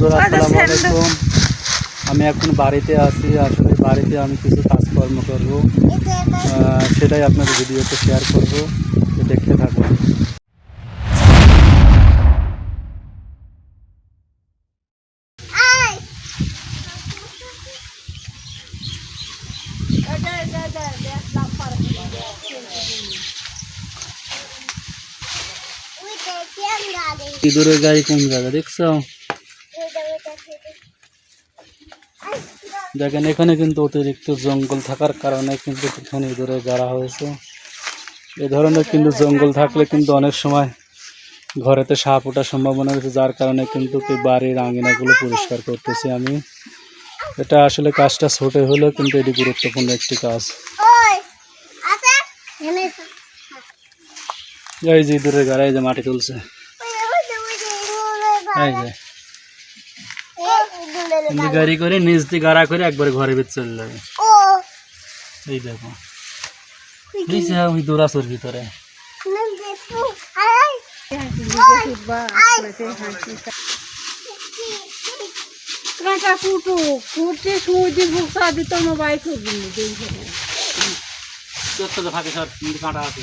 বন্ধুরা আসসালামু আলাইকুম আমি এখন বাড়িতে আছি আসলে বাড়িতে আমি কিছু কাজকর্ম করব সেটাই আপনাদের ভিডিওতে শেয়ার করব দেখতে থাকুন ইঁদুরের গাড়ি কোন জায়গা দেখছ দেখেন এখানে কিন্তু অতিরিক্ত জঙ্গল থাকার কারণে কিন্তু এখানে ইঁদুরের গাড়া হয়েছে। এ ধরনের কিন্তু জঙ্গল থাকলে কিন্তু অনেক সময় ঘরেতে সাপ ওঠার সম্ভাবনা রয়েছে যার কারণে কিন্তু বাড়ির আঙিনাগুলো পরিষ্কার করতেছি আমি। এটা আসলে কাজটা ছোটো হলেও কিন্তু এটি গুরুত্বপূর্ণ একটি কাজ। এই যে ইঁদুরের গাড়া এই যে মাটি তুলছে। এই যে। কিন্তু গাড়ি করে নিচ দিয়ে গাড়া করে একবারে ঘরের ভিতরে চলে যাবে। এই দেখো। নিচে ওই দৌড়াছোর ভিতরে। কাঁটা কুটু কুটে সুদি ভুকসা দিত মোবাইল ছবি চোদ্দ ফাঁকে সব কাঁটা আছে।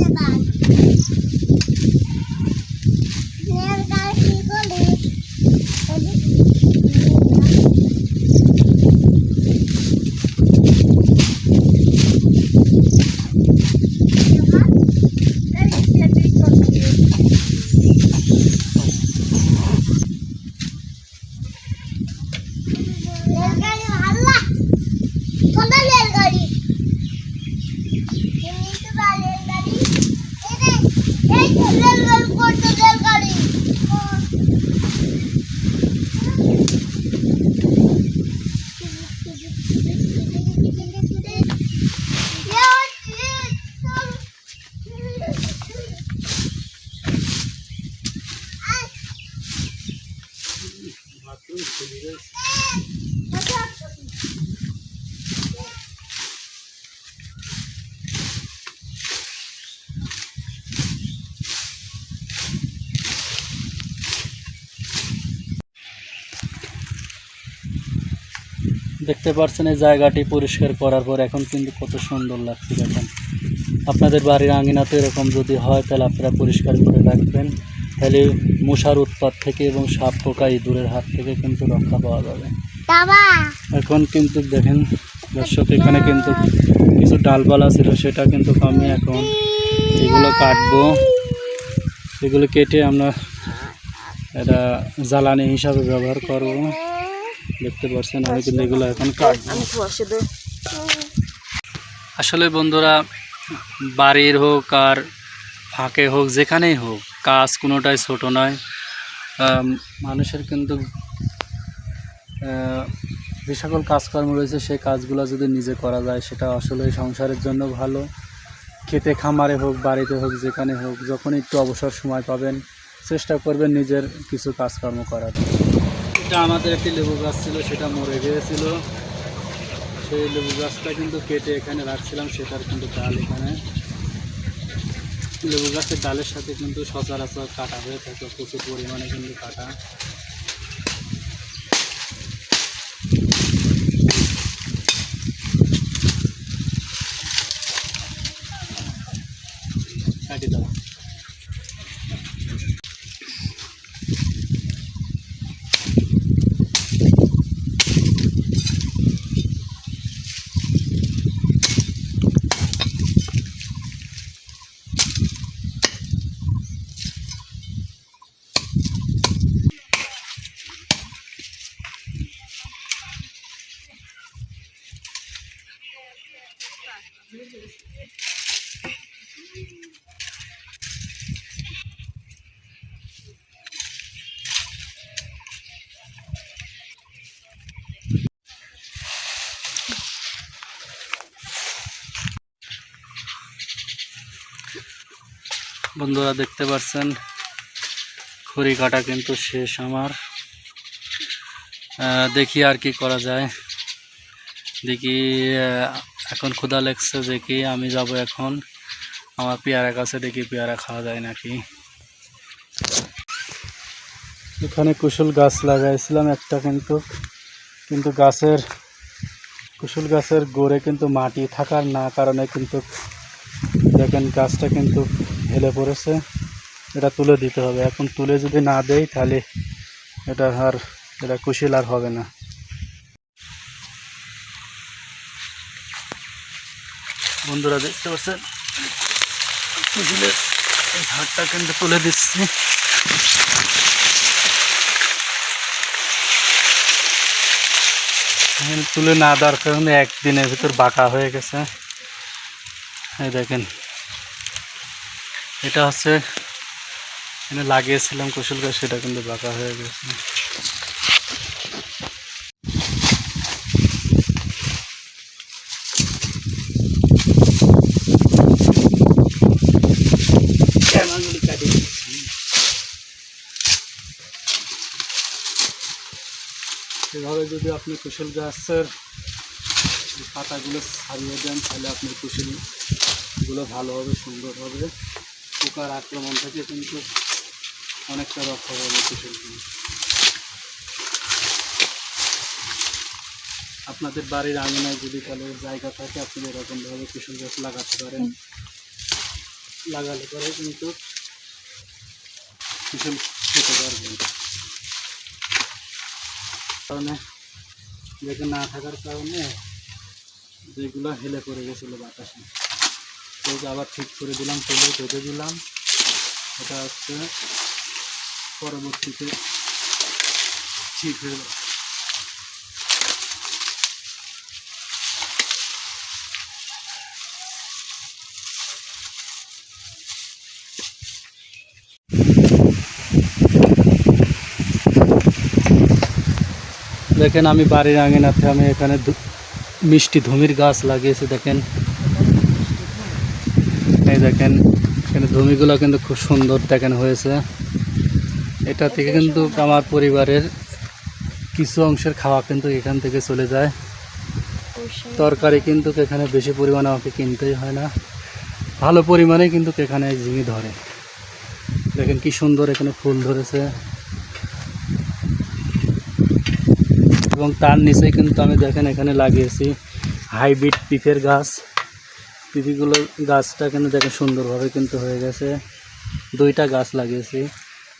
মানে দেখতে পাচ্ছেন এই জায়গাটি পরিষ্কার করার পর এখন কিন্তু কত সুন্দর লাগছে দেখেন। আপনাদের বাড়ির আঙিনাতে এরকম যদি হয় তাহলে আপনারা পরিষ্কার করে রাখবেন। তাহলে মশার উৎপাত থেকে এবং সাপ পোকা ইঁদুরের হাত থেকে কিন্তু রক্ষা পাওয়া যাবে। এখন কিন্তু দেখেন দর্শক এখানে কিন্তু কিছু ডালপালা ছিল সেটা কিন্তু আমি এখন এগুলো কাটবো। এগুলো কেটে আমরা এটা জ্বালানি হিসাবে ব্যবহার করব। দেখতে পাচ্ছেন আমি কিন্তু এগুলো এখন কাটবো। আসলে বন্ধুরা বাড়ির হোক আর ফাঁকে হোক যেখানেই হোক কাজ কোনোটাই ছোট নয়। মানুষের কিন্তু আহ, যে সকল কাজকর্ম রয়েছে সেই কাজগুলো যদি নিজে করা যায় সেটা আসলে সংসারের জন্য ভালো। খেতে খামারে হোক বাড়িতে হোক যেখানে হোক যখন একটু অবসর সময় পাবেন চেষ্টা করবেন নিজের কিছু কাজকর্ম করার। এটা আমাদের একটি লেবু গাছ ছিল, সেটা মরে গিয়েছিল। সেই লেবু গাছটা কিন্তু কেটে এখানে রাখছিলাম, সেটার কিন্তু ডাল এখানে। লেবু গাছের ডালের সাথে কিন্তু সচরাচর কাটা হয়ে থাকে, প্রচুর পরিমাণে কিন্তু কাটা। কাটি দাও। বন্ধুরা দেখতে পাচ্ছেন খড়ি কাটা কিন্তু শেষ আমার। দেখি আর কি করা যায়। দেখি এখন ক্ষুধা লেগছে দেখি, আমি যাব এখন। আমার পেয়ারা কাছে দেখি পেয়ারা খাওয়া যায় নাকি। এখানে কুশল গাছ লাগাইছিলাম একটা কিন্তু কিন্তু গাছের, কুশল গাছের গোড়ে কিন্তু মাটি থাকার না কারণে কিন্তু দেখেন গাছটা কিন্তু হেলে পড়েছে। এটা তুলে দিতে হবে। এখন তুলে যদি না দেই তাহলে এটা আর এটা কুশিল আর হবে না। বন্ধুরা দেখতে পাচ্ছেন? কুশিলের এই কিন্তু তুলে দিচ্ছি। তুলে না দেওয়ার কারণে একদিনের ভিতর বাঁকা হয়ে গেছে। এই দেখেন। এটা হচ্ছে এখানে লাগিয়েছিলাম কুশল গাছ, সেটা কিন্তু বাঁকা হয়ে গেছে ক্যামেরাগুলি কাটিয়ে দিচ্ছি। এভাবে যদি আপনি কুশল গাছের পাতাগুলো ছাড়িয়ে দেন, তাহলে আপনার কুশলগুলো ভালো হবে, সুন্দর হবে। পোকার আক্রমণ থেকে কিন্তু অনেকটা রক্ষা পাবে কুশলগুলো। আপনাদের বাড়ির আঙিনায় যদি তাহলে জায়গা থাকে, আপনি এরকমভাবে কুশল গাছ লাগাতে পারেন। লাগালে পরে কিন্তু কুশল খেতে পারবেন। কারণে যেটা না থাকার কারণে যেগুলো হেলে পড়ে গেছিল বাতাসে তো আবার ঠিক করে দিলাম, তেলে বেঁধে দিলাম। এটা হচ্ছে পরবর্তীতে ঠিক হয়ে দেখেন আমি বাড়ির আঙিনাতে, আমি এখানে মিষ্টি ধুমির গাছ লাগিয়েছি, দেখেন। এই দেখেন, এখানে ধুমিগুলো কিন্তু খুব সুন্দর দেখেন হয়েছে। এটা থেকে কিন্তু আমার পরিবারের কিছু অংশের খাওয়া কিন্তু এখান থেকে চলে যায়। তরকারি কিন্তু এখানে বেশি পরিমাণে আমাকে কিনতেই হয় না। ভালো পরিমাণে কিন্তু এখানে ঝিঙে ধরে। দেখেন কি সুন্দর এখানে ফুল ধরেছে। এবং তার নিচে কিন্তু আমি দেখেন এখানে লাগিয়েছি হাইব্রিড পিফের গাছ। পিপিগুলো গাছটা কিন্তু দেখেন সুন্দরভাবে কিন্তু হয়ে গেছে। দুইটা গাছ লাগিয়েছি।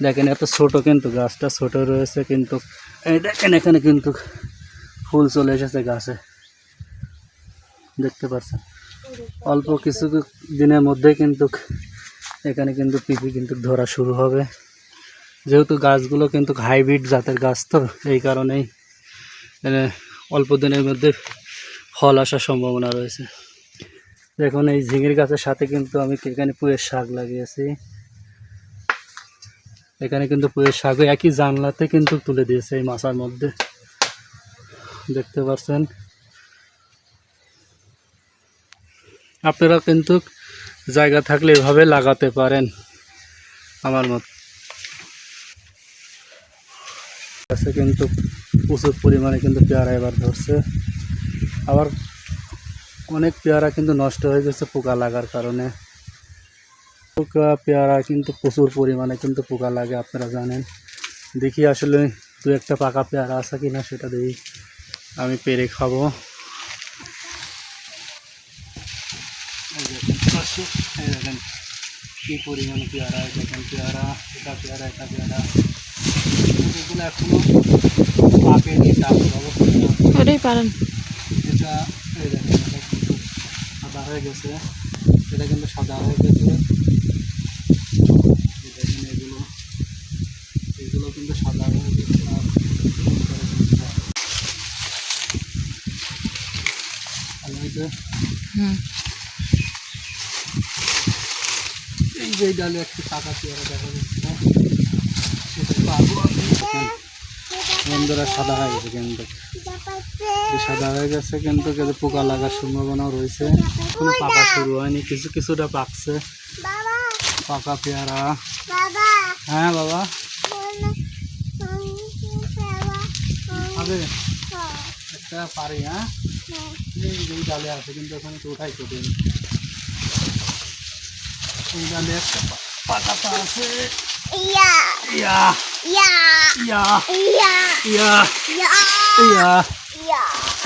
দেখেন এত ছোট কিন্তু গাছটা, ছোট রয়েছে কিন্তু। এই দেখেন এখানে কিন্তু ফুল চলে এসেছে গাছে। দেখতে পাচ্ছেন? অল্প কিছু দিনের মধ্যে কিন্তু এখানে কিন্তু পিপি কিন্তু ধরা শুরু হবে। যেহেতু গাছগুলো কিন্তু হাইব্রিড জাতের গাছ তো, এই কারণেই অল্প দিনের মধ্যে ফল আসার সম্ভাবনা রয়েছে। দেখুন, এই ঝিঙের গাছের সাথে কিন্তু আমি এখানে পুয়ের শাক লাগিয়েছি। এখানে কিন্তু পুয়ের শাকও একই জানলাতে কিন্তু তুলে দিয়েছে এই মাছার মধ্যে। দেখতে পাচ্ছেন? আপনারা কিন্তু জায়গা থাকলে এভাবে লাগাতে পারেন আমার মত। গাছে কিন্তু প্রচুর পরিমাণে কিন্তু পেয়ারা এবার ধরছে। আবার অনেক পেয়ারা কিন্তু নষ্ট হয়ে গেছে পোকা লাগার কারণে। পোকা, পেয়ারা কিন্তু প্রচুর পরিমাণে কিন্তু পোকা লাগে, আপনারা জানেন। দেখি আসলে দু একটা পাকা পেয়ারা আছে কিনা, সেটা দেখি। আমি পেরে খাব। দেখেন কি পরিমাণে পেয়ারা পেয়ারা, এটা পেয়ারা এটা পেয়ারা। এগুলো এখনও তারপর অবস্থা ওটাই পারেন। এটা এই দেখেন সাদা হয়ে গেছে। এটা কিন্তু সাদা হয়ে গেছে। দেখেন এগুলো এগুলো কিন্তু সাদা হয়ে গেছে। এই যে ডালে একটি পাকা পেয়ারা দেখা যাচ্ছে। সেটা পাবো বন্ধুরা সাদা হয়ে গেছে কিন্তু। সাদা হয়ে গেছে কিন্তু কিন্তু পোকা লাগার সম্ভাবনাও রয়েছে। কোনো পাকা শুরু হয়নি কিছু কিছুটা পাকছে। পাকা পেয়ারা। হ্যাঁ বাবা। একটা পারি হ্যাঁ? এই ডালে আছে কিন্তু ওখানে তো ওঠাই কঠিন এই ডালে একটা পাকাটা আছে। ইয়া। ইয়া।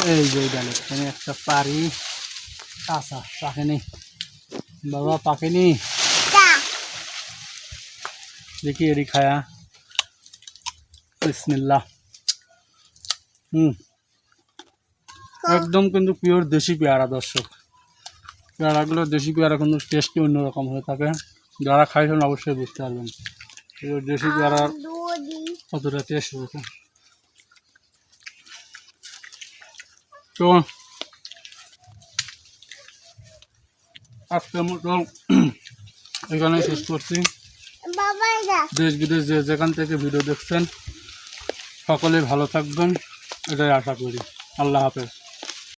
এই যে এই এখানে একটা পারি কাঁচা পাকেনি বাবা পাকেনি? দেখি এরি খায়া। বিসমিল্লাহ। হুম। একদম কিন্তু পিওর দেশি পেয়ারা দর্শক। পেয়ারাগুলো দেশি পেয়ারা কিন্তু টেস্টই অন্যরকম হয়ে থাকে। যারা খাইছেন অবশ্যই বুঝতে পারবেন। দেশি পেয়ারার টেস্ট হয়েছে তো আজকের মতো এখানে শেষ করছি। দেশ বিদেশ যে যেখান থেকে ভিডিও দেখছেন সকলে ভালো থাকবেন এটাই আশা করি। আল্লাহ হাফেজ।